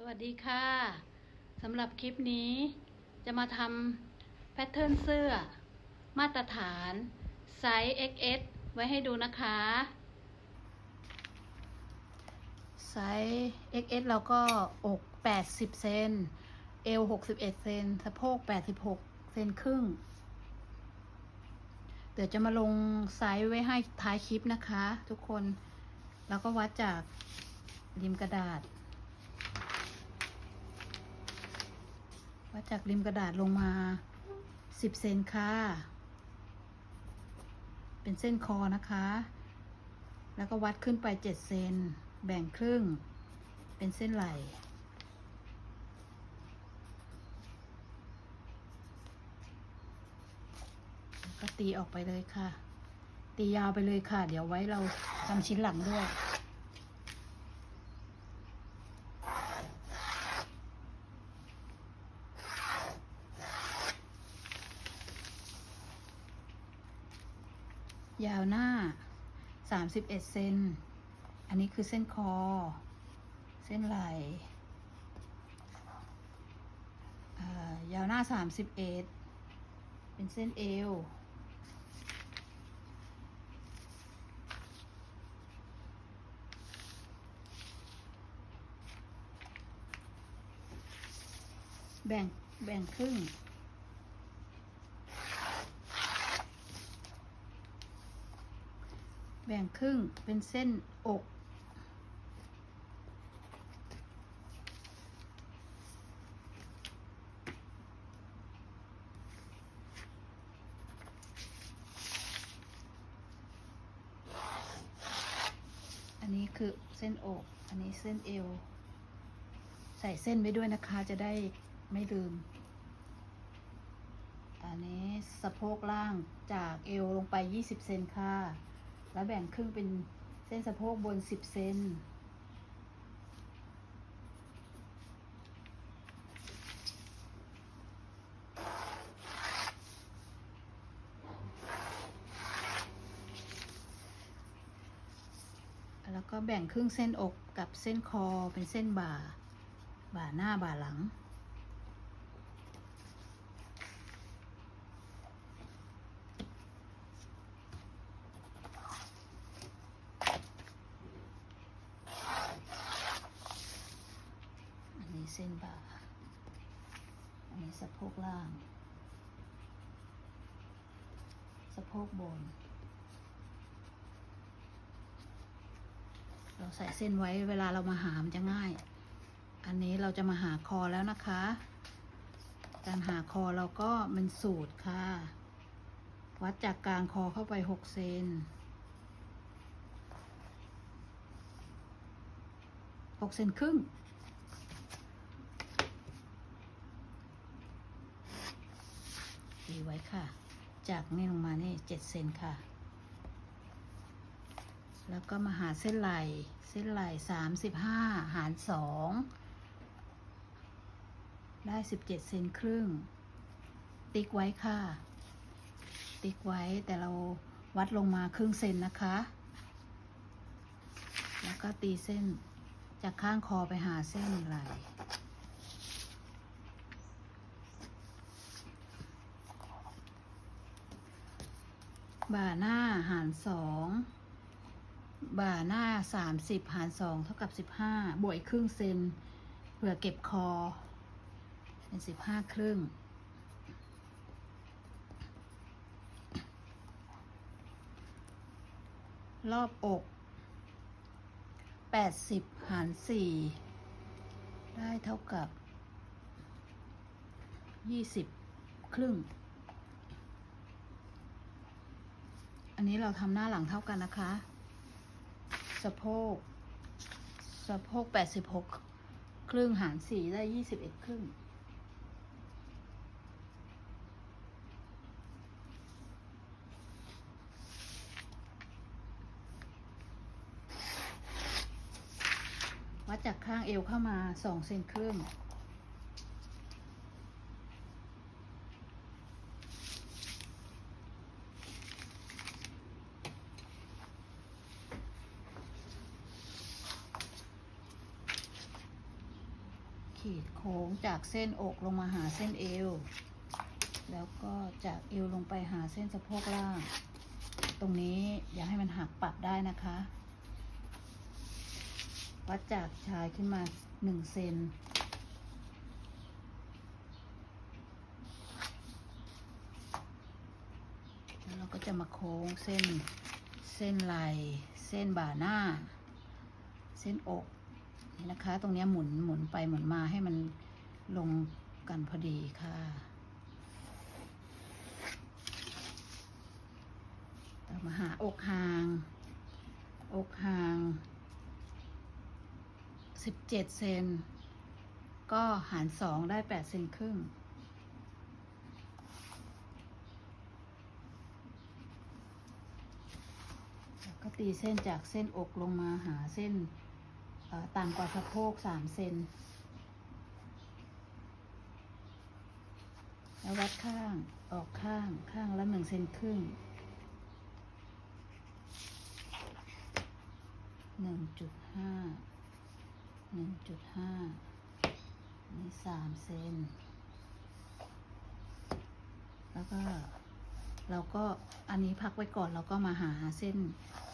สวัสดีค่ะสำหรับคลิปนี้จะมาทำแพทเทิร์นเสื้อ มาตรฐานไซส์ XS ไว้ให้ดูนะคะไซส์ XS เราก็อก 80 เซนเอว 61 เซนสะโพก 86 เซนครึ่ง เดี๋ยวจะมาลงไซส์ไว้ให้ท้ายคลิปนะคะ ทุกคน แล้วก็วัดจากริมกระดาษ วัดจากริมกระดาษลงมาสิบเซนค่ะ เป็นเส้นคอนะคะ แล้วก็วัดขึ้นไปเจ็ดเซน แบ่งครึ่ง เป็นเส้นไหล่ ก็ตีออกไปเลยค่ะ ตียาวไปเลยค่ะ เดี๋ยวไว้เราทำชิ้นหลังด้วย ยาวหน้า 31 เซน อันนี้คือเส้นคอ เส้นไหล่ยาวหน้า 31 เป็นเส้นเอว แบ่ง แบ่งครึ่ง แบ่งครึ่งเป็นเส้นอก อันนี้คือเส้นอก อันนี้เส้นเอว ใส่เส้นไว้ด้วยนะคะ จะได้ไม่ลืม อันนี้สะโพกล่างจากเอวลงไป 20 เซนค่ะ แล้วแบ่งครึ่งเป็นเส้นสะโพกบน 10 เซนแล้วก็แบ่งครึ่งเส้นอกกับเส้นคอเป็นเส้นบ่า บ่าหน้าบ่าหลัง ส้นบ่า อันนี้สะโพกล่าง สะโพกบน เราใส่เส้นไว้เวลาเรามาหามันจะง่าย อันนี้เราจะมาหาคอแล้วนะคะ การหาคอเราก็มันสูตรค่ะ วัดจากกลางคอเข้าไปหกเซนหกเซนครึ่ง ไว้ค่ะ จากนี่ลงมานี่เจ็ดเซนค่ะ แล้วก็มาหาเส้นไหลเส้นไหลสามสิบห้าหารสองได้สิบเจ็ดเซนครึ่ง ติ๊กไว้ค่ะ ติ๊กไว้แต่เราวัดลงมาครึ่งเซนนะคะ แล้วก็ตีเส้นจากข้างคอไปหาเส้นไหล บ่าหน้าหารสองบ่าหน้าสามสิบหารสองเท่ากับสิบห้าบวกอีกครึ่งเซนเผื่อเก็บคอ เป็นสิบห้าครึ่ง รอบอกแปดสิบหารสี่ได้เท่ากับยี่สิบครึ่ง อันนี้เราทำหน้าหลังเท่ากันนะคะ สะโพก สะโพกแปดสิบหกครึ่งหารสี่ได้ยี่สิบเอ็ดครึ่ง วัดจากข้างเอวเข้ามาสองเซนครึ่ง ขีดโค้งจากเส้นอกลงมาหาเส้นเอว แล้วก็จากเอวลงไปหาเส้นสะโพกล่าง ตรงนี้อย่าให้มันหักปรับได้นะคะ วัดจากชายขึ้นมาหนึ่งเซนแล้วเราก็จะมาโค้งเส้นเส้นไหล่เส้นบ่าหน้า เส้นอก นะคะ ตรงนี้หมุนหมุนไปหมุนมาให้มันลงกันพอดีค่ะ ต่อมาหาอกห่าง อกห่างสิบเจ็ดเซน ก็หารสองได้แปดเซนครึ่งก็ตีเส้นจากเส้นอกลงมาหาเส้น เอ่อต่ำกว่าสะโพกสามเซนแล้ววัดข้างออกข้างข้างละหนึ่งเซนครึ่งหนึ่งจุดห้าหนึ่งจุดห้านี่สามเซนแล้วก็เราก็อันนี้พักไว้ก่อนเราก็มาหาเส้น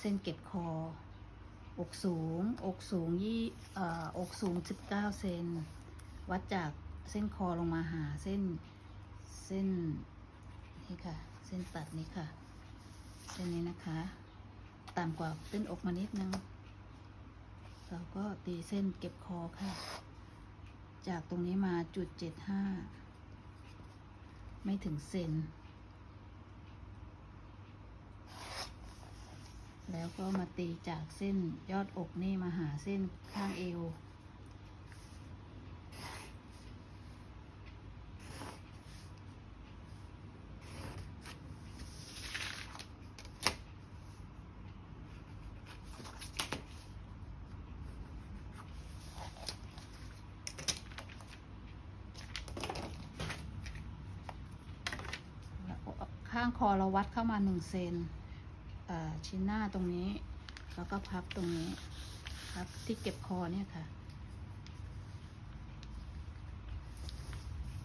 เส้นเก็บคอ อกสูง อกสูงยี่ออกสูงสิบเก้าเซน วัดจากเส้นคอลงมาหาเส้น เส้นนี่ค่ะ เส้นตัดนี้ค่ะ เส้นนี้นะคะ ต่ำกว่าเส้นอกมานิดนึง เราก็ตีเส้นเก็บคอค่ะ จากตรงนี้มาจุดเจ็ดห้า ไม่ถึงเซน แล้วก็มาตีจากเส้นยอดอกนี่มาหาเส้นข้างเอว ข้างคอเราวัดเข้ามาหนึ่งเซน ชิ้นหน้าตรงนี้ แล้วก็พับตรงนี้ พับที่เก็บคอเนี่ยค่ะ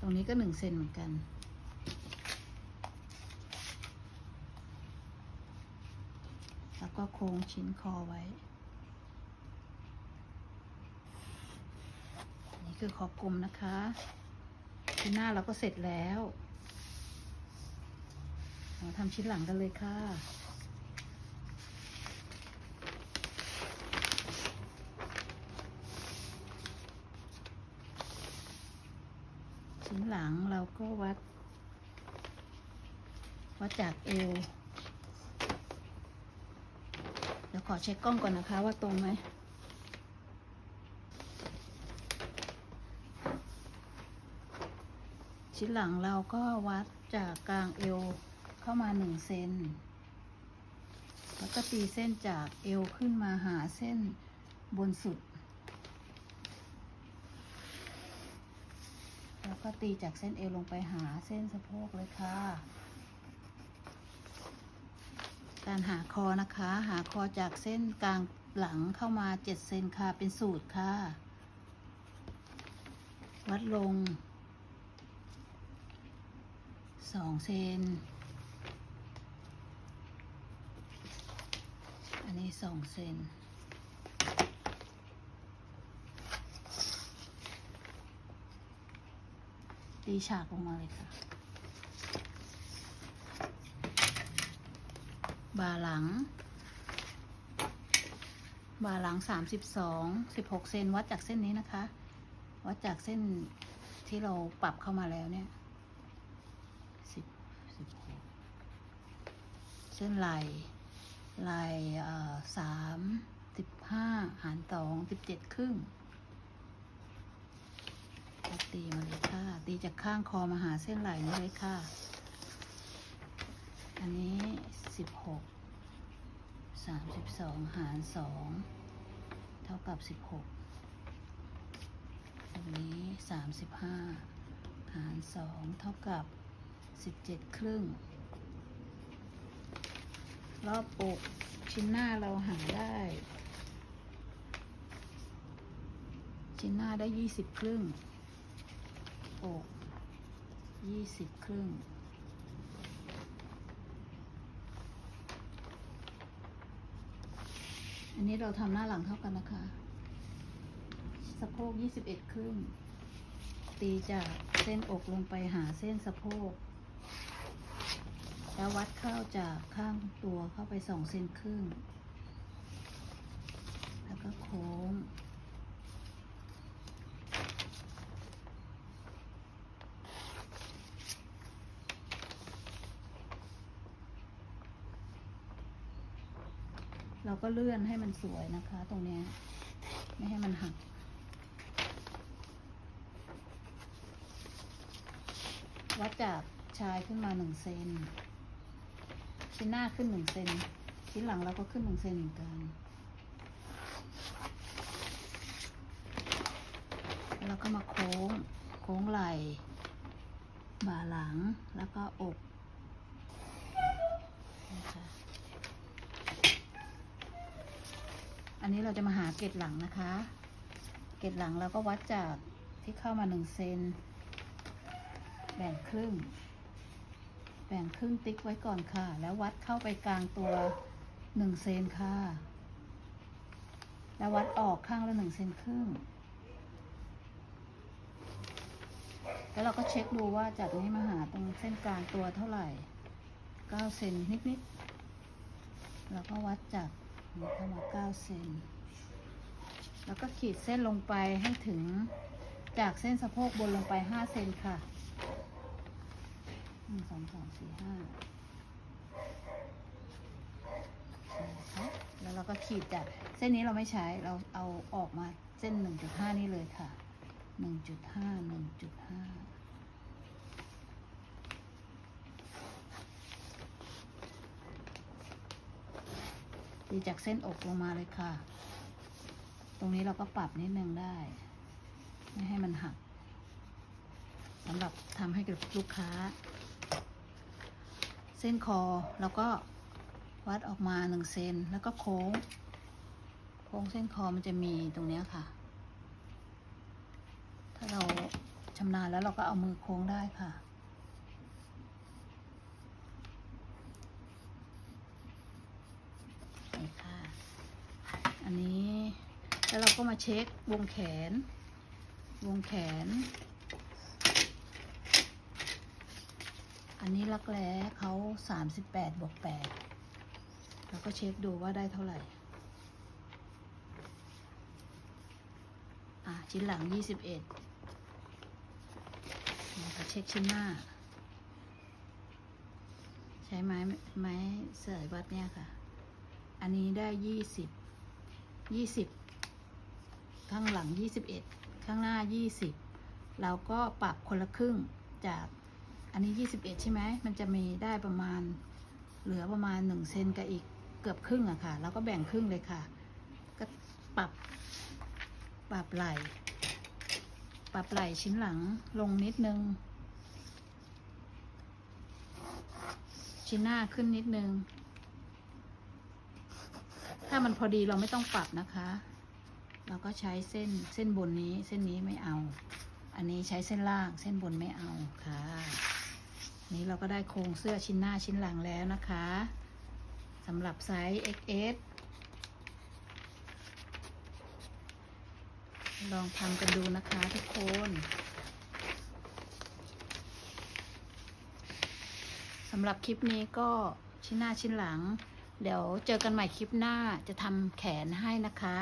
ตรงนี้ก็หนึ่งเซนเหมือนกัน แล้วก็โค้งชิ้นคอไว้ นี่คือคอบกลมนะคะชิ้นหน้าเราก็เสร็จแล้วมาทำชิ้นหลังกันเลยค่ะ ชิ้นหลังเราก็วัด วัดจากเอว เดี๋ยวขอเช็คกล้องก่อนนะคะว่าตรงไหมชิ้นหลังเราก็วัดจากกลางเอวเข้ามาหนึ่งเซน แล้วก็ตีเส้นจากเอวขึ้นมาหาเส้นบนสุด แล้วก็ตีจากเส้นเอวลงไปหาเส้นสะโพกเลยค่ะ การหาคอนะคะ หาคอจากเส้นกลางหลังเข้ามาเจ็ดเซนค่ะ เป็นสูตรค่ะ วัดลงสองเซน อันนี้สองเซน ตีฉากลงมาเลยค่ะ บ่าหลัง บ่าหลังสามสิบสองสิบหกเซนวัดจากเส้นนี้นะคะ วัดจากเส้นที่เราปรับเข้ามาแล้วเนี่ยสิบสิบหกเส้นไหลไหลเอ่อสามสิบห้าหารสองสิบเจ็ดครึ่ง ตีมาเลยค่ะ ตีจากข้างคอมาหาเส้นไหลนี่เลยค่ะ อันนี้สิบหกสามสิบสองหารสองเท่ากับสิบหกตรงนี้สามสิบห้าหารสองเท่ากับสิบเจ็ดครึ่ง รอบอกชิ้นหน้าเราหาได้ ชิ้นหน้าได้ยี่สิบครึ่ง เอกยี่สิบครึ่ง อันนี้เราทำหน้าหลังเท่ากันนะคะ สะโพกยี่สิบเอ็ดครึ่ง ตีจากเส้นอกลงไปหาเส้นสะโพก แล้ววัดเข้าจากข้างตัวเข้าไปสองเซนครึ่ง แล้วก็โค้ง เราก็เลื่อนให้มันสวยนะคะ ตรงนี้ไม่ให้มันหัก วัดจากชายขึ้นมาหนึ่งเซนชิ้นหน้าขึ้นหนึ่งเซนชิ้นหลังเราก็ขึ้นหนึ่งเซนเหมือนกันแล้วก็มาโค้ง โค้งไหล่บ่าหลังแล้วก็อกนะคะ อันนี้เราจะมาหาเกล็ดหลังนะคะ เกล็ดหลังเราก็วัดจากที่เข้ามาหนึ่งเซน แบ่งครึ่ง แบ่งครึ่งติ๊กไว้ก่อนค่ะ แล้ววัดเข้าไปกลางตัวหนึ่งเซนค่ะ แล้ววัดออกข้างละหนึ่งเซนครึ่ง แล้วเราก็เช็คดูว่าจากนี้มาหาตรงเส้นกลางตัวเท่าไหร่เก้าเซนนิดๆ แล้วก็วัดจาก นี้เข้ามาเก้าเซนแล้วก็ขีดเส้นลงไปให้ถึงจากเส้นสะโพกบนลงไปห้าเซนค่ะหนึ่งสองสามสี่ห้าแล้วเราก็ขีดจากเส้นนี้เราไม่ใช้เราเอาออกมาเส้นหนึ่งจุดห้านี่เลยค่ะหนึ่งจุดห้าหนึ่งจุดห้า ตีจากเส้นอกลงมาเลยค่ะ ตรงนี้เราก็ปรับนิดนึงได้ ไม่ให้มันหักสำหรับทำให้กับลูกค้า เส้นคอแล้วก็วัดออกมาหนึ่งเซนแล้วก็โค้ง โค้งเส้นคอมันจะมีตรงนี้ค่ะ ถ้าเราชำนาญแล้วเราก็เอามือโค้งได้ค่ะ นี่ค่ะ อั นนี้ แล้วเราก็มาเช็ควงแขน วงแขน อันนี้รักแร้เขาสามสิบแปดบวกแปดเราก็เช็คดูว่าได้เท่าไหร่ อะ ชิ้นหลังยี่สิบเอ็ดนะคะเช็คชิ้นหน้า ใช้ไม้ไม้เสยวัดเนี่ยค่ะ อันนี้ได้ยี่สิบ ยี่สิบข้างหลังยี่สิบเอ็ดข้างหน้ายี่สิบเราก็ปรับคนละครึ่งจากอันนี้ยี่สิบเอ็ดใช่ไหมมันจะมีได้ประมาณเหลือประมาณหนึ่งเซนกับอีกเกือบครึ่งอะค่ะเราก็แบ่งครึ่งเลยค่ะ ก็ปรับ ปรับไหลปรับไหลชิ้นหลังลงนิดนึง ชิ้นหน้าขึ้นนิดนึง ถ้ามันพอดีเราไม่ต้องปรับนะคะ เราก็ใช้เส้นเส้นบนนี้เส้นนี้ไม่เอา อันนี้ใช้เส้นล่างเส้นบนไม่เอาค่ะ นี้เราก็ได้โครงเสื้อชิ้นหน้าชิ้นหลังแล้วนะคะสำหรับไซส์ XS ลองทำกันดูนะคะทุกคนสำหรับคลิปนี้ก็ชิ้นหน้าชิ้นหลัง เดี๋ยวเจอกันใหม่คลิปหน้าจะทำแขนให้นะคะ